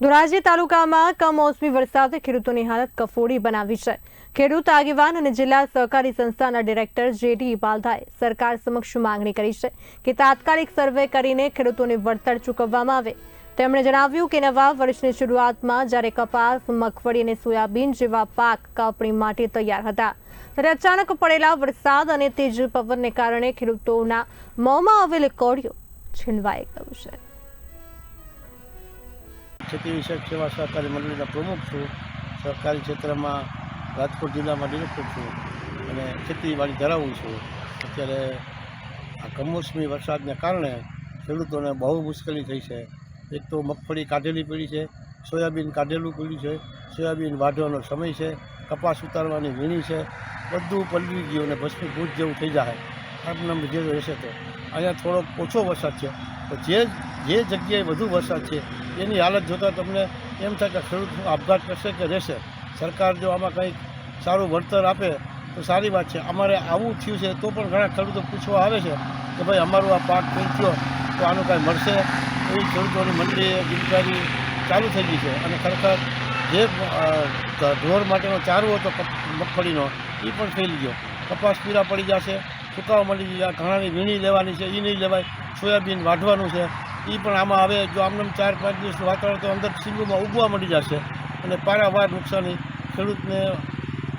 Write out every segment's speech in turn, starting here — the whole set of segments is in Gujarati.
ધોરાજી તાલુકામાં કમોસમી વરસાદે ખેડૂતોની હાલત કફોડી બનાવી છે. ખેડૂત આગેવાન અને જિલ્લા સહકારી સંસ્થાના ડિરેક્ટર જેડી બાલધાએ સરકાર સમક્ષ માંગણી કરી છે કે તાત્કાલિક સર્વે કરીને ખેડૂતોને વળતર ચૂકવવામાં આવે. તેમણે જણાવ્યું કે નવા વર્ષની શરૂઆતમાં જ્યારે કપાસ, મગફળી અને સોયાબીન જેવા પાક કાપણી માટે તૈયાર હતા, ત્યારે અચાનક પડેલા વરસાદ અને તેજ પવનને કારણે ખેડૂતોના મોંમાં આવેલ કોળિયો છીનવાઈ ગયું છે. ખેતી વિષયક સેવા સહકારી મંડળીના પ્રમુખ છું. સહકારી ક્ષેત્રમાં રાજકોટ જિલ્લામાં ડિરેક્ટર છું અને ખેતીવાડી ધરાવું છું. અત્યારે આ કમોસમી વરસાદને કારણે ખેડૂતોને બહુ મુશ્કેલી થઈ છે. એક તો મગફળી કાઢેલી પડી છે, સોયાબીન કાઢેલું પડ્યું છે, સોયાબીન વાઢવાનો સમય છે, કપાસ ઉતારવાની વીણી છે, બધું પલવી ગયું અને ભસ્મીભૂત જેવું થઈ જાય. આમ જે રહેશે તો. અહીંયા થોડોક ઓછો વરસાદ છે. તો જે જે જગ્યાએ વધુ વરસાદ છે, એની હાલત જોતાં તમને એમ થાય કે ખેડૂત આપઘાત કરશે કે રહેશે? સરકાર જો આમાં કંઈક સારું વળતર આપે, તો સારી વાત છે. અમારે આવું થયું છે, તો પણ ઘણા ખેડૂતો પૂછવા આવે છે કે ભાઈ અમારું આ પાક ફેલ તો આનું કાંઈ મળશે? એવી ખેડૂતોની મંડળીએ ગીતકારી ચાલુ થઈ ગઈ છે. અને ખરેખર જે ઢોર માટેનો ચારો હતો મગફળીનો, એ પણ ફેલી ગયો. કપાસ પીરા પડી જશે, સુકાવા મળી ગયા ઘણાની વીણી લેવાની છે એ નહીં લેવાય, સોયાબીન વાઢવાનું છે. એ પણ આમાં હવે જો આમનામ ચાર પાંચ દિવસનું વાતાવરણ તો અંદર સિંગોમાં ઉગવા મળી જશે અને પારાવાર નુકસાની, ખેડૂતને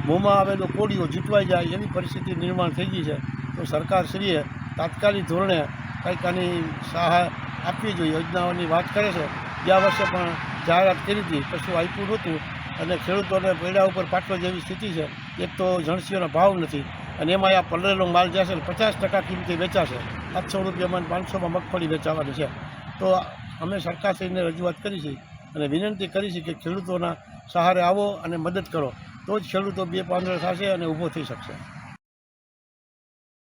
મોંમાં આવેલો કોડીઓ જૂટવાઈ જાય એવી પરિસ્થિતિ નિર્માણ થઈ ગઈ છે. તો સરકારશ્રીએ તાત્કાલિક ધોરણે કંઈક આની સહાય આપવી જોઈએ. યોજનાઓની વાત કરે છે. ગયા વર્ષે પણ જાહેરાત કરી હતી. કશું આપ્યું નહોતું અને ખેડૂતોને પૈડા ઉપર પાટવા જેવી સ્થિતિ છે. એક તો જણસીઓનો ભાવ નથી અને એમાં આ પલળેલો માલ જશે પચાસ ટકા કિંમતે વેચાશે. સાતસો રૂપિયામાં પાંચસોમાં મગફળી વેચાવાની છે. તો અમે સરકારશ્રીને રજૂઆત કરી છે અને વિનંતી કરી છે કે ખેડૂતોના સહારે આવો અને મદદ કરો. તો જ ખેડૂતો બે પાંદડા થશે અને ઊભો થઈ શકશે.